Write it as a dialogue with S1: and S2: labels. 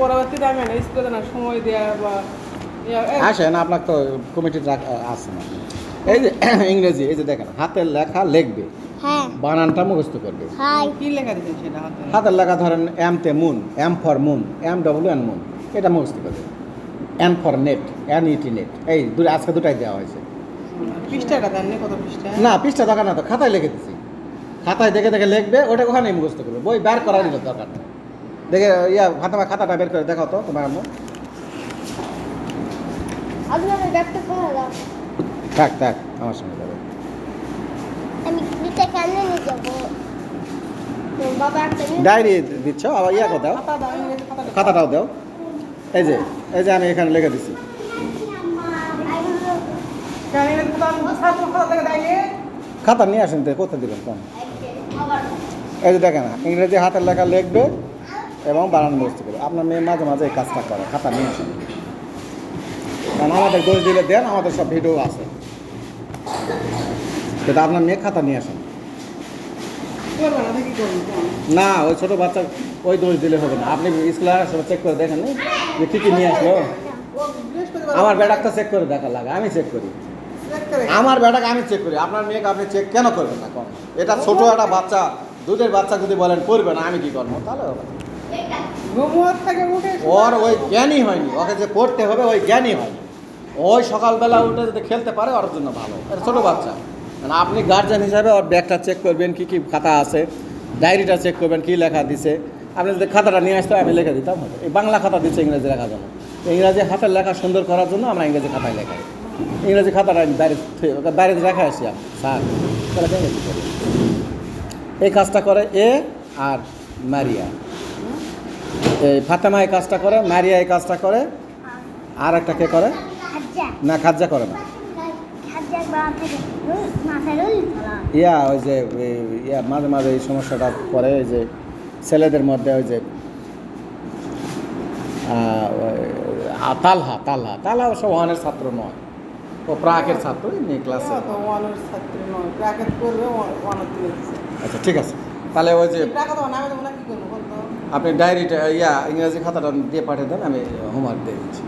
S1: পরবর্তীতে আমি না সময় দেওয়া বা
S2: আসেন আপনার তো কমিটির আছে না। এই যে ইংরেজি এই যে দেখেন হাতের লেখা লিখবে।
S3: হ্যাঁ।
S2: বানানটা মুখস্থ করবে।
S1: কি লেখা দিয়েছেন সেটা
S2: হাতের? লেখা ধরেন এম তে moon M for moon M W N moon এটা মুখস্থ করবে। N for net N E T net এই দুটো আজকে দুটাই দেওয়া হয়েছে।
S1: পৃষ্ঠাটা দেননি কত পৃষ্ঠা?
S2: না পৃষ্ঠা দরকার না তো খাতায় লিখে দিচ্ছি খাতায় দেখে দেখে লিখবে ওটা ওখানে মুখস্থ করবে। বই বের করারই দরকার নেই। দেখে ইয়া ফাতেমা খাতাটা বের করে দেখাও তো তোমার আম্মু। থাক থাক আমার সঙ্গে যাবে। ডায়েরি দিচ্ছ আবার ইয়া কথা দাও।
S1: খাতা দাও ইংরেজি খাতা দাও
S2: খাতাটাও দাও। এই যে এই যে আমি এখানে লিখে দিচ্ছি
S1: খাতা
S2: নিয়ে আসেন তো কোথায় দিবেন এই যে দেখেন ইংরেজি হাতের লেখা লিখবে এবং বানান মুখস্থ করে আপনার মেয়ে মাঝে মাঝে এই কাজটা করে খাতা নিয়ে আসেন কারণ আমাদের দোষ দিলে দেন আমাদের সব ভিডিও আছে। কিন্তু আপনার মেয়ে খাতা নিয়ে আসেন
S1: না।
S2: ওই ছোটো বাচ্চা ওই দোষ দিলে হবে না। আপনি স্কুলে সব চেক করে দেখেন নি? যে কী কী নিয়ে আসলো? আমার বেটাকটা চেক করে দেখা লাগে আমি চেক করি। আমার বেটাকে আমি চেক করি। আপনার মেয়েকে আপনি চেক কেন করবেন না এটা ছোটো একটা বাচ্চা দুধের বাচ্চা যদি বলেন করবে না আমি কি করব? তাহলে হবে ওর ওই জ্ঞানই হয়নি। ওকে যে পড়তে হবে, ওই জ্ঞানই হয়নি। ওই সকালবেলা উঠে যদি খেলতে পারে, ওর জন্য ভালো। ছোটো বাচ্চা। মানে আপনি গার্জেন হিসাবে ওর ব্যাগটা চেক করবেন, কী কী খাতা আছে ডায়েরিটা চেক করবেন, কী লেখা দিছে। আপনি যদি খাতাটা নিয়ে আসতে আমি লিখে দিতাম। এই বাংলা খাতা দিচ্ছে ইংরেজি লেখার জন্য। ইংরাজি হাতের লেখা সুন্দর করার জন্য আমরা ইংরেজি খাতায় লেখাই। ইংরেজি খাতাটা আমি বাইরে বাইরে রেখে আসি স্যার, তাহলে? এই কাজটা করে এ আর মারিয়া। এই ফাতেমা এই কাজটা করে মারিয়া এই কাজটা করে আর একটা কে করে? না খাজ্জা করে না।
S3: খাজা
S2: ইয়া ওই যে ইয়া মাঝে মাঝে এই সমস্যাটা পরে ওই যে ছেলেদের মধ্যে ওই যে তালহা তালহা। তালহা অবশ্য ওয়ানের ছাত্র নয়। ও প্রাকের ছাত্র এমনি ক্লাসে আচ্ছা ঠিক আছে। তাহলে ওই যে আপনি ডায়েরিটা ইয়া ইংরেজি খাতাটা দিয়ে পাঠিয়ে দেন আমি হোমওয়ার্ক দিয়ে দিচ্ছি।